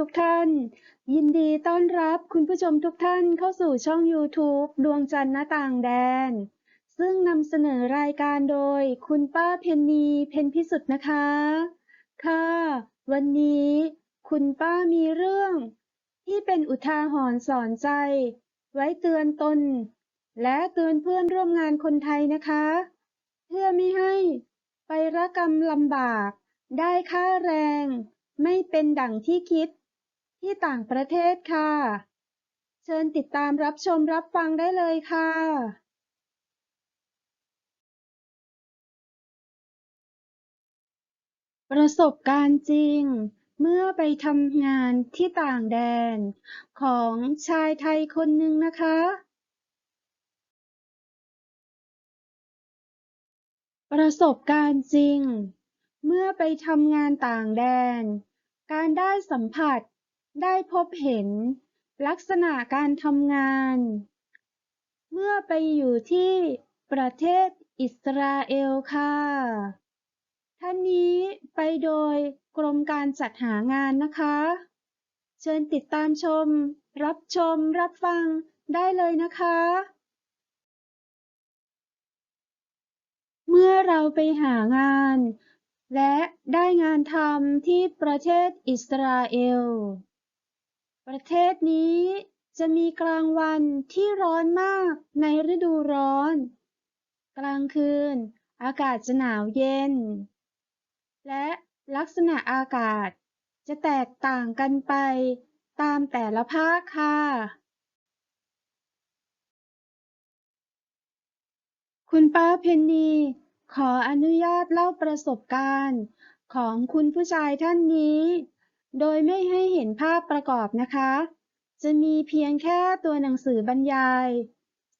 ทุกท่าน ยินดีต้อนรับคุณผู้ชมทุกท่านเข้าสู่ช่อง YouTube ดวงจันทร์หน้าต่างแดน ซึ่งนำเสนอรายการโดยคุณป้าเพนนีเพนพิสุทธิ์นะคะ ค่ะ วันนี้คุณป้ามีเรื่อง ที่เป็นอุทาหรณ์สอนใจ ไว้เตือนตน และเตือนเพื่อนร่วมงานคนไทยนะคะ เพื่อไม่ให้ไปรกรรมลำบาก ได้ค่าแรงไม่เป็นดั่งที่คิด ที่ต่างประเทศค่ะ เชิญติดตามรับชมรับฟังได้เลยค่ะประสบการณ์จริง เมื่อไปทำงานที่ต่างแดน ของชายไทยคนหนึ่งนะคะ ประสบการณ์จริง เมื่อไปทำงานต่างแดน การได้สัมผัส ได้พบเห็นลักษณะการทำงาน เมื่อไปอยู่ที่ประเทศอิสราเอลค่ะท่านนี้ไปโดยกรมการจัดหางานนะคะ เชิญติดตามชม รับชม รับฟังได้เลยนะคะ เมื่อเราไปหางาน และได้งานทำที่ประเทศอิสราเอล ประเทศนี้จะมีกลางวันที่ร้อนมากในฤดูร้อน กลางคืนอากาศจะหนาวเย็น และลักษณะอากาศจะแตกต่างกันไปตามแต่ละภาคค่ะ คุณป้าเพนนีขออนุญาตเล่าประสบการณ์ของคุณผู้ชายท่านนี้ โดยไม่ให้เห็นภาพประกอบนะคะ จะมีเพียงแค่ตัวหนังสือบรรยาย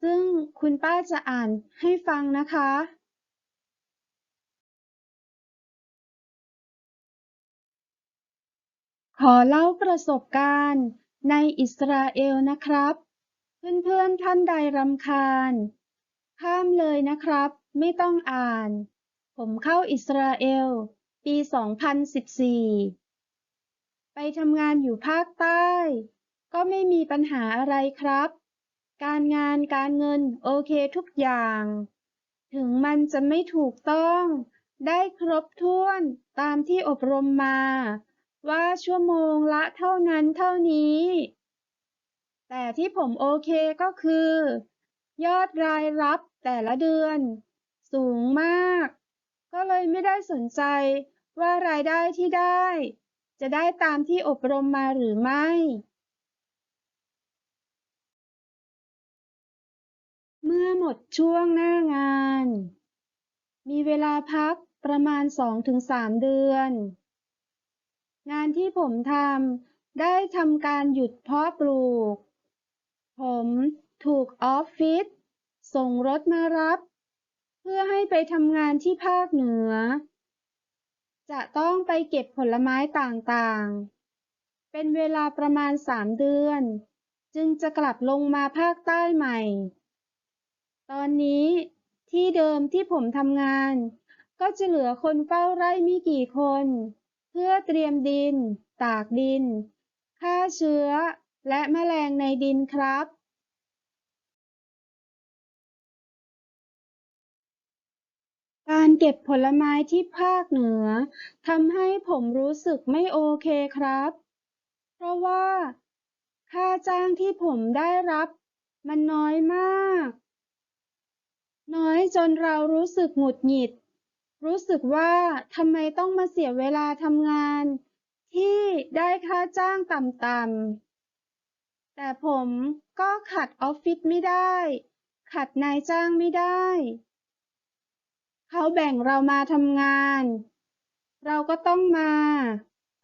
ซึ่งคุณป้าจะอ่านให้ฟังนะคะขอเล่าประสบการณ์ในอิสราเอลนะครับ เพื่อนๆท่านใดรำคาญ ข้ามเลยนะครับ ไม่ต้องอ่าน ผมเข้าอิสราเอล ปี 2014 ไปทำงานอยู่ภาคใต้ ก็ไม่มีปัญหาอะไรครับ การงานการเงินโอเคทุกอย่าง ถึงมันจะไม่ถูกต้อง ได้ครบถ้วนตามที่อบรมมา ว่าชั่วโมงละเท่านั้นเท่านี้ แต่ที่ผมโอเคก็คือ ยอดรายรับแต่ละเดือน สูงมาก ก็เลยไม่ได้สนใจว่ารายได้ที่ได้ จะได้ตามที่อบรมมาหรือไม่เมื่อหมดช่วงหน้างาน มีเวลาพักประมาณ 2-3 เดือน งานที่ผมทำได้ทำการหยุดเพาะปลูก ผมถูกออฟฟิศส่งรถมารับ เพื่อให้ไปทำงานที่ภาคเหนือ จะต้องไปเก็บผลไม้ต่างๆ เป็นเวลาประมาณ3เดือน จึงจะกลับลงมาภาคใต้ใหม่ ตอนนี้ที่เดิมที่ผมทำงาน ก็จะเหลือคนเฝ้าไร่ไม่กี่คน เพื่อเตรียมดิน ตากดินฆ่าเชื้อ และแมลงในดินครับ การเก็บผลไม้ที่ภาคเหนือทำให้ผมรู้สึกไม่โอเคครับ เพราะว่าค่าจ้างที่ผมได้รับมันน้อยมาก น้อยจนเรารู้สึกหงุดหงิด รู้สึกว่าทำไมต้องมาเสียเวลาทำงาน ที่ได้ค่าจ้างต่ำๆแต่ผมก็ขัดออฟฟิศไม่ได้ ขัดนายจ้างไม่ได้ เขาแบ่งเรามาทำงาน เราก็ต้องมา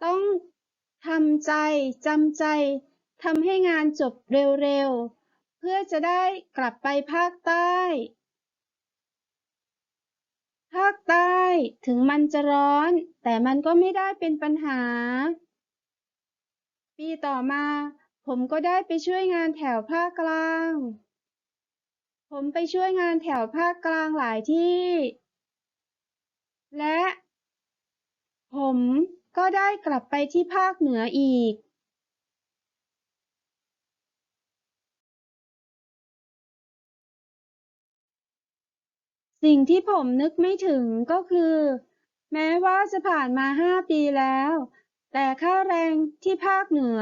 ต้องทำใจจำใจทำให้งานจบเร็วๆ เพื่อจะได้กลับไปภาคใต้ ภาคใต้ถึงมันจะร้อน แต่มันก็ไม่ได้เป็นปัญหา ปีต่อมา ผมก็ได้ไปช่วยงานแถวภาคกลาง ผมไปช่วยงานแถวภาคกลางหลายที่ และผมก็ได้กลับไปที่ภาคเหนืออีกสิ่งที่ผมนึกไม่ถึงก็คือ แม้ว่าจะผ่านมาห้าปีแล้ว แต่ค่าแรงที่ภาคเหนือ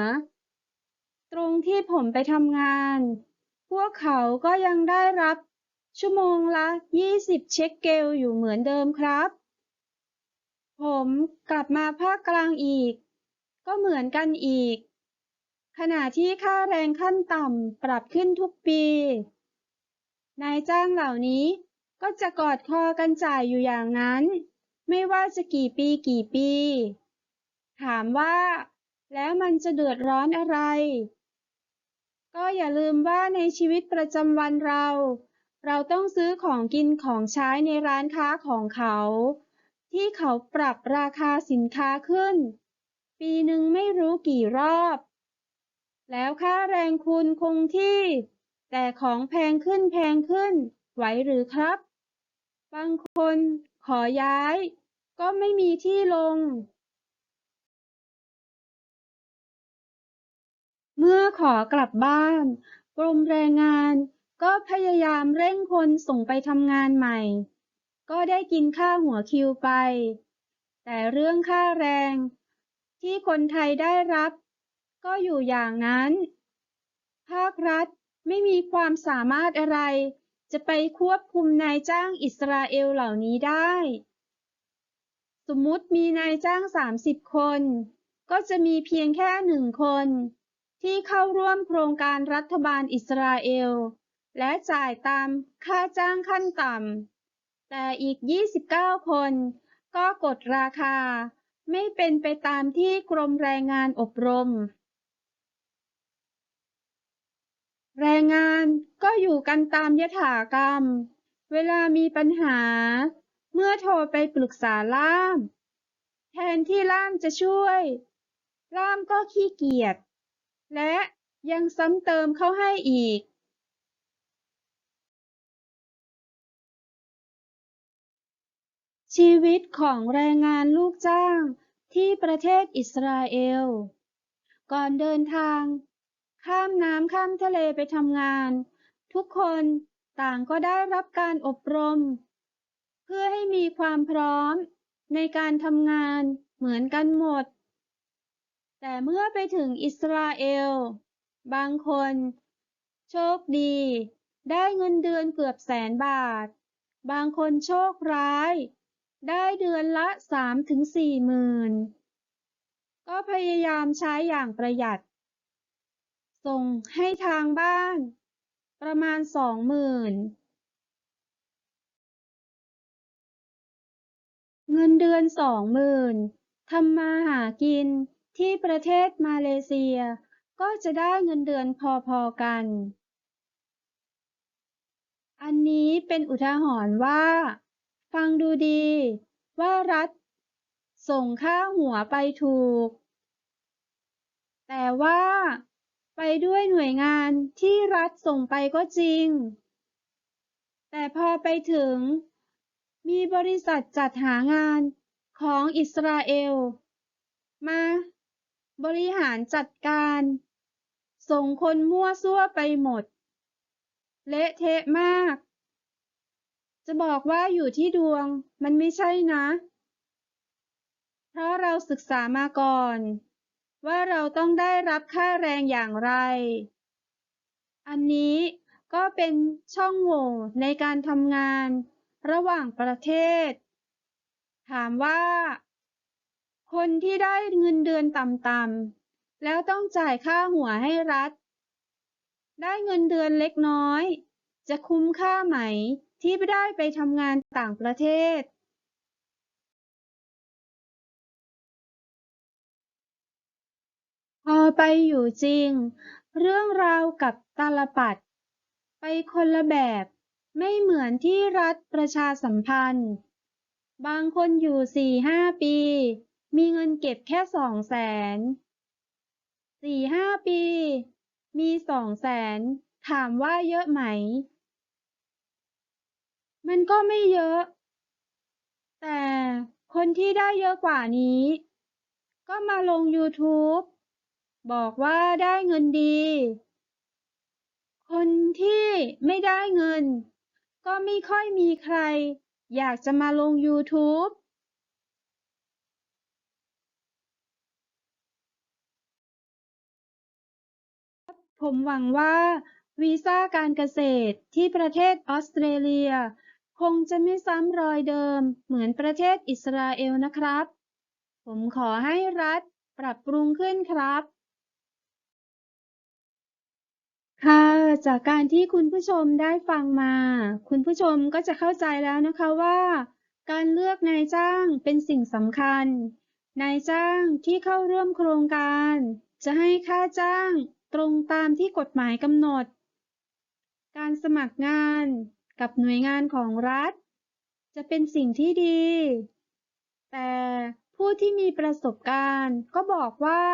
ตรงที่ผมไปทำงาน พวกเขาก็ยังได้รับชั่วโมงละ 20 เช็คเกลอยู่เหมือนเดิมครับ ผมกลับมาภาคกลางอีก ก็เหมือนกันอีก ขณะที่ค่าแรงขั้นต่ำปรับขึ้นทุกปี นายจ้างเหล่านี้ก็จะกอดคอกันจ่ายอยู่อย่างนั้น ไม่ว่าจะกี่ปีกี่ปี ถามว่า แล้วมันจะเดือดร้อนอะไร ก็อย่าลืมว่าในชีวิตประจำวันเรา เราต้องซื้อของกินของใช้ในร้านค้าของเขา ที่เขาปรับราคาสินค้าขึ้น ปีหนึ่งไม่รู้กี่รอบ แล้วค่าแรงคุณคงที่ แต่ของแพงขึ้นแพงขึ้น ไหวหรือครับ บางคนขอย้าย ก็ไม่มีที่ลง เมื่อขอกลับบ้าน กรมแรงงานก็พยายามเร่งคนส่งไปทำงานใหม่ ก็ได้กินค่าหัวคิวไป แต่เรื่องค่าแรง ที่คนไทยได้รับ ก็อยู่อย่างนั้น ภาครัฐไม่มีความสามารถอะไร จะไปควบคุมนายจ้างอิสราเอลเหล่านี้ได้ สมมุติมีนายจ้าง 30 คน ก็จะมีเพียงแค่หนึ่งคน ที่เข้าร่วมโครงการรัฐบาลอิสราเอล และจ่ายตามค่าจ้างขั้นต่ำ แต่อีก 29 คนก็กดราคา ไม่เป็นไปตามที่กรมแรงงานอบรม แรงงานก็อยู่กันตามยถากรรม เวลามีปัญหา เมื่อโทรไปปรึกษาล่าม แทนที่ล่ามจะช่วย ล่ามก็ขี้เกียจและยังซ้ำเติมเข้าให้อีก ชีวิตของแรงงานลูกจ้างที่ประเทศอิสราเอล ก่อนเดินทาง ข้ามน้ำข้ามทะเลไปทำงาน ทุกคนต่างก็ได้รับการอบรม เพื่อให้มีความพร้อมในการทำงานเหมือนกันหมด แต่เมื่อไปถึงอิสราเอล บางคน โชคดี ได้เงินเดือนเกือบแสนบาท บางคนโชคร้าย ได้เดือนละสามถึงสี่หมื่น ก็พยายามใช้อย่างประหยัด ส่งให้ทางบ้าน ประมาณสองหมื่น เงินเดือนสองหมื่นทำมาหากินที่ประเทศมาเลเซีย ก็จะได้เงินเดือนพอๆกัน อันนี้เป็นอุทาหรณ์ว่า ฟังดูดี ว่ารัฐ ส่งค่าหัวไปถูก แต่ว่าไปด้วยหน่วยงานที่รัฐส่งไปก็จริง แต่พอไปถึง มีบริษัทจัดหางานของอิสราเอล มา บริหารจัดการ ส่งคนมั่วซั่วไปหมด เละเทะมาก จะบอกว่าอยู่ที่ดวง มันไม่ใช่นะ เพราะเราศึกษามาก่อน ว่าเราต้องได้รับค่าแรงอย่างไร อันนี้ก็เป็นช่องโหว่ในการทำงานระหว่างประเทศ ถามว่า คนที่ได้เงินเดือนต่ำๆ แล้วต้องจ่ายค่าหัวให้รัฐ ได้เงินเดือนเล็กน้อย จะคุ้มค่าไหม ที่ไม่ได้ไปทำงานต่างประเทศพอไปอยู่จริง เรื่องราวกับตาลปัด ไปคนละแบบไม่เหมือนที่รัฐประชาสัมพันธ์ บางคนอยู่สี่ห้าปี มีเงินเก็บแค่สองแสนสี่ห้าปี มีสองแสน ถามว่าเยอะไหม มันก็ไม่เยอะ แต่คนที่ได้เยอะกว่านี้ ก็มาลง YouTube บอกว่าได้เงินดี คนที่ไม่ได้เงิน ก็ไม่ค่อยมีใคร อยากจะมาลง YouTube ผมหวังว่าวีซ่าการเกษตรที่ประเทศออสเตรเลีย คงจะไม่ซ้ำรอยเดิม เหมือนประเทศอิสราเอลนะครับ ผมขอให้รัฐปรับปรุงขึ้นครับ ค่ะ จากการที่คุณผู้ชมได้ฟังมา คุณผู้ชมก็จะเข้าใจแล้วนะคะว่า การเลือกนายจ้างเป็นสิ่งสำคัญ นายจ้างที่เข้าร่วมโครงการ จะให้ค่าจ้างตรงตามที่กฎหมายกำหนด การสมัครงาน กับหน่วยงานของรัฐ จะเป็นสิ่งที่ดี แต่ผู้ที่มีประสบการณ์ก็บอกว่า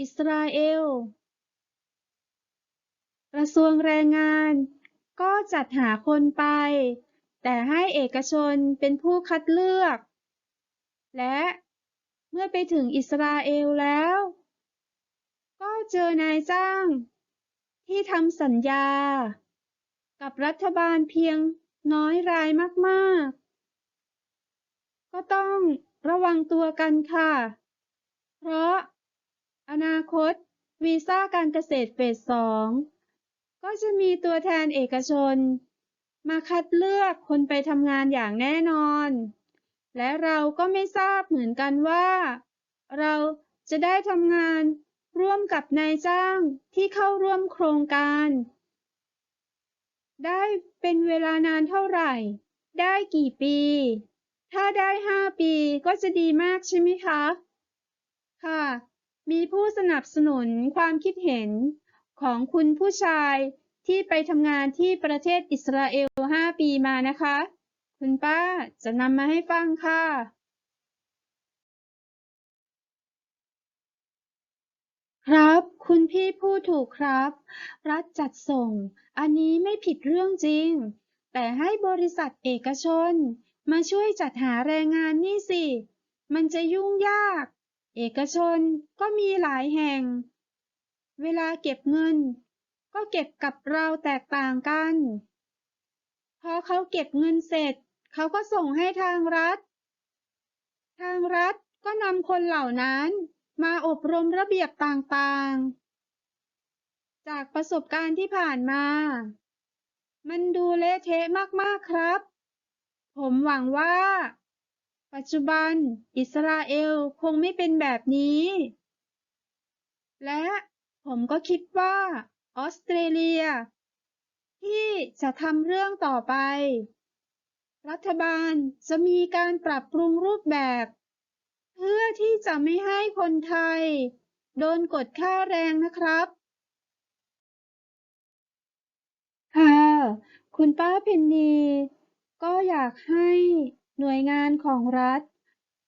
อิสราเอล กระทรวงแรงงานก็จัดหาคนไป แต่ให้เอกชนเป็นผู้คัดเลือก และเมื่อไปถึงอิสราเอลแล้ว ก็เจอนายจ้างที่ทำสัญญา กับรัฐบาลเพียงน้อยรายมาก ๆ ก็ต้องระวังตัวกันค่ะ เพราะอนาคตวีซ่าการเกษตรเฟสสองก็จะมีตัวแทนเอกชน มาคัดเลือกคนไปทำงานอย่างแน่นอน และเราก็ไม่ทราบเหมือนกันว่า เราจะได้ทำงานร่วมกับนายจ้างที่เข้าร่วมโครงการ ได้เป็นเวลานานเท่าไหร่ ได้กี่ปี ถ้าได้ห้าปีก็จะดีมากใช่ไหมคะ ค่ะ มีผู้สนับสนุนความคิดเห็นของคุณผู้ชายที่ไปทำงานที่ประเทศอิสราเอล5ปีมานะคะ คุณป้าจะนำมาให้ฟังค่ะ ครับ คุณพี่พูดถูกครับ รัฐจัดส่ง อันนี้ไม่ผิดเรื่องจริง แต่ให้บริษัทเอกชน มาช่วยจัดหาแรงงานนี่สิ มันจะยุ่งยาก เอกชนก็มีหลายแห่ง เวลาเก็บเงิน ก็เก็บกับเราแตกต่างกัน พอเขาเก็บเงินเสร็จ เขาก็ส่งให้ทางรัฐ ทางรัฐก็นำคนเหล่านั้น มาอบรมระเบียบต่างๆ จากประสบการณ์ที่ผ่านมา มันดูเละเทะมากๆครับ ผมหวังว่า ปัจจุบันอิสราเอลคงไม่เป็นแบบนี้ และผมก็คิดว่าออสเตรเลีย ที่จะทำเรื่องต่อไป รัฐบาลจะมีการปรับปรุงรูปแบบ เพื่อที่จะไม่ให้คนไทยโดนกดค่าแรงนะครับ ค่ะ คุณป้าเพนนี ก็อยากให้หน่วยงานของรัฐ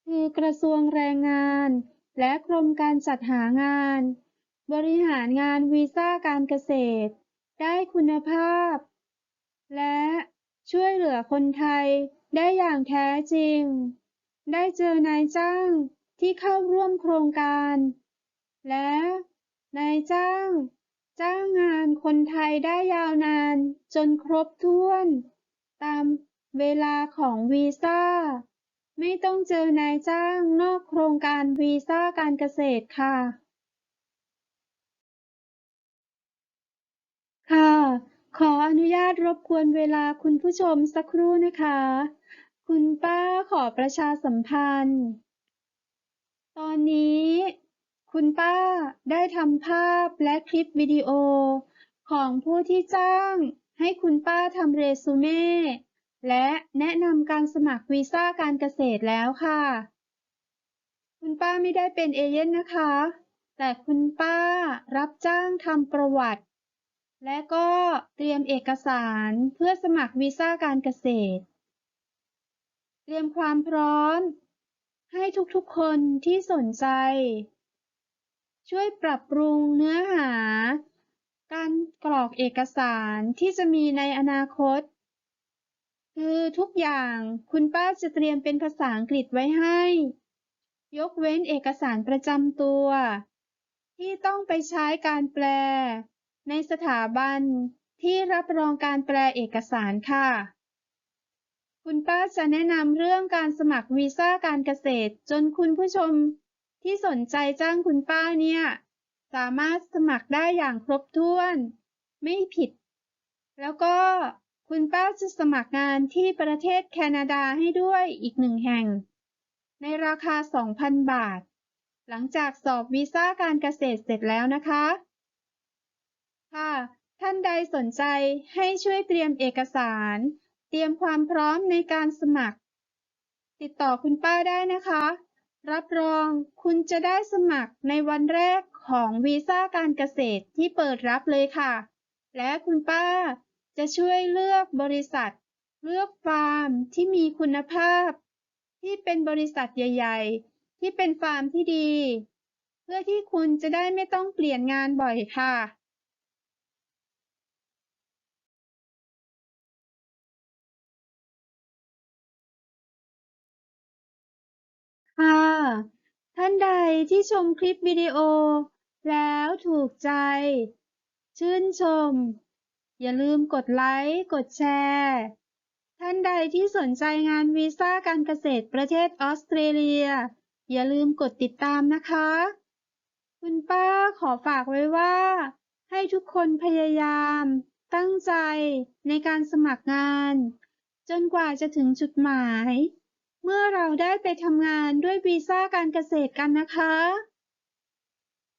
คือกระทรวงแรงงาน และกรมการจัดหางาน บริหารงานวีซ่าการเกษตร ได้คุณภาพ และช่วยเหลือคนไทยได้อย่างแท้จริง ได้เจอนายจ้างที่เข้าร่วมโครงการ และนายจ้าง จ้างงานคนไทยได้ยาวนานจนครบถ้วน ตามเวลาของวีซ่า ไม่ต้องเจอนายจ้างนอกโครงการวีซ่าการเกษตรค่ะ ค่ะ ขออนุญาตรบกวนเวลาคุณผู้ชมสักครู่นะคะ คุณป้าขอประชาสัมพันธ์ ตอนนี้ คุณป้าได้ทำภาพและคลิปวิดีโอ ของผู้ที่จ้าง ให้คุณป้าทำเรซูเม่และแนะนำการสมัครวีซ่าการเกษตรแล้วค่ะ คุณป้าไม่ได้เป็นเอเย่นนะคะ แต่คุณป้ารับจ้างทำประวัติ และก็เตรียมเอกสารเพื่อสมัครวีซ่าการเกษตร เตรียมความพร้อม ให้ทุกๆคนที่สนใจ ช่วยปรับปรุงเนื้อหา การกรอกเอกสารที่จะมีในอนาคต คือทุกอย่างคุณป้าจะเตรียมเป็นภาษาอังกฤษไว้ให้ ยกเว้นเอกสารประจำตัว ที่ต้องไปใช้การแปล ในสถาบันที่รับรองการแปลเอกสารค่ะ คุณป้าจะแนะนำเรื่องการสมัครวีซ่าการเกษตร จนคุณผู้ชมที่สนใจจ้างคุณป้าเนี่ย สามารถสมัครได้อย่างครบถ้วน ไม่ผิด แล้วก็คุณป้าจะสมัครงานที่ประเทศแคนาดาให้ด้วยอีกหนึ่งแห่ง ในราคา 2,000 บาท หลังจากสอบวีซ่าการเกษตรเสร็จแล้วนะคะ ค่ะ ท่านใดสนใจให้ช่วยเตรียมเอกสาร เตรียมความพร้อมในการสมัคร ติดต่อคุณป้าได้นะคะ รับรองคุณจะได้สมัครในวันแรกของวีซ่าการเกษตรที่เปิดรับเลยค่ะ และคุณป้าจะช่วยเลือกบริษัท เลือกฟาร์มที่มีคุณภาพ ที่เป็นบริษัทใหญ่ ๆ ที่เป็นฟาร์มที่ดี เพื่อที่คุณจะได้ไม่ต้องเปลี่ยนงานบ่อยค่ะ ค่ะ ท่านใดที่ชมคลิปวิดีโอ แล้วถูกใจ ชื่นชม อย่าลืมกดไลค์ กดแชร์ ท่านใดที่สนใจงานวีซ่าการเกษตรประเทศออสเตรเลีย อย่าลืมกดติดตามนะคะ คุณป้าขอฝากไว้ว่า ให้ทุกคนพยายาม ตั้งใจในการสมัครงาน จนกว่าจะถึงจุดหมาย เมื่อเราได้ไปทำงานด้วยวีซ่าการเกษตรกันนะคะ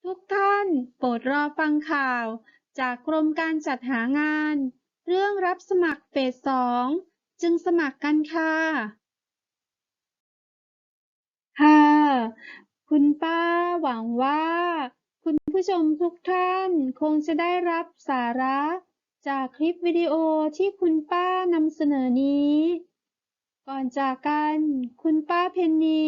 ทุกท่านโปรดรอฟังข่าว จากกรมการจัดหางาน เรื่องรับสมัครเฟสสองจึงสมัครกันค่ะ ค่ะ คุณป้าหวังว่า คุณผู้ชมทุกท่านคงจะได้รับสาระ จากคลิปวิดีโอที่คุณป้านำเสนอนี้ ก่อนจากกัน คุณป้าเพนนี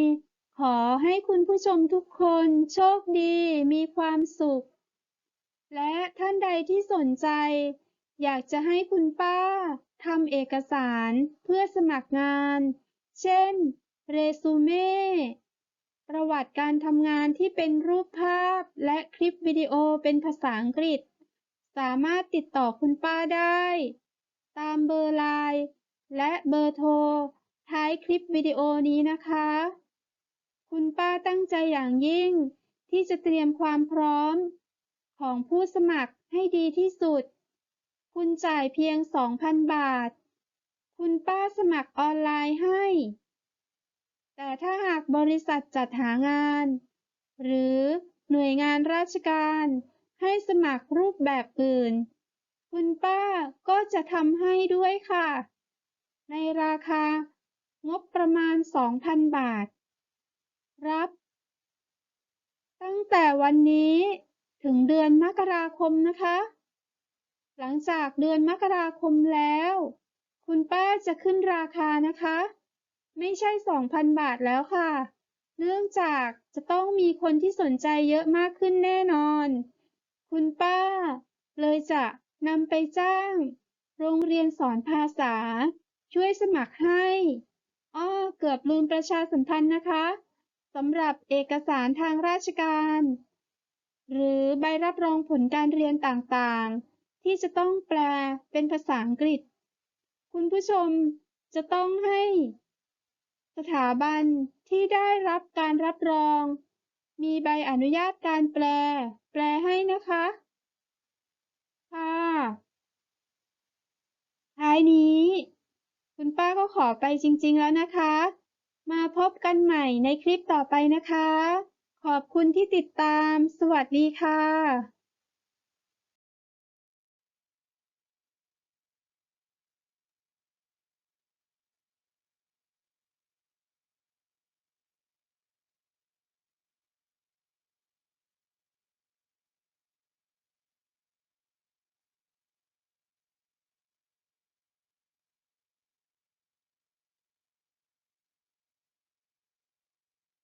ขอให้คุณผู้ชมทุกคนโชคดี มีความสุข และท่านใดที่สนใจ อยากจะให้คุณป้าทำเอกสารเพื่อสมัครงาน เช่น เรซูเม่ ประวัติการทำงานที่เป็นรูปภาพและคลิปวิดีโอเป็นภาษาอังกฤษ สามารถติดต่อคุณป้าได้ ตามเบอร์ไลน์และเบอร์โทร ท้ายคลิปวิดีโอนี้นะคะ คุณป้าตั้งใจอย่างยิ่ง ที่จะเตรียมความพร้อม ของผู้สมัครให้ดีที่สุด คุณจ่ายเพียง 2,000 บาท คุณป้าสมัครออนไลน์ให้ แต่ถ้าหากบริษัทจัดหางาน หรือหน่วยงานราชการให้สมัครรูปแบบอื่น คุณป้าก็จะทำให้ด้วยค่ะ ในราคา งบประมาณ 2,000 บาท รับ ตั้งแต่วันนี้ถึงเดือนมกราคมนะคะ หลังจากเดือนมกราคมแล้ว คุณป้าจะขึ้นราคานะคะ ไม่ใช่ 2,000 บาทแล้วค่ะ เนื่องจากจะต้องมีคนที่สนใจเยอะมากขึ้นแน่นอน คุณป้า เลยจะนำไปจ้าง โรงเรียนสอนภาษาช่วยสมัครให้ อ้อเกือบลืมประชาสัมพันธ์นะคะสำหรับเอกสารทางราชการ หรือใบรับรองผลการเรียนต่างๆ ที่จะต้องแปลเป็นภาษาอังกฤษ คุณผู้ชมจะต้องให้ สถาบันที่ได้รับการรับรอง มีใบอนุญาตการแปล แปลให้นะคะ ค่ะท้ายนี้ คุณ ป้าก็ขอไปจริง ๆ แล้วนะคะ มาพบกันใหม่ในคลิปต่อไปนะคะ ขอบคุณที่ติดตาม สวัสดีค่ะ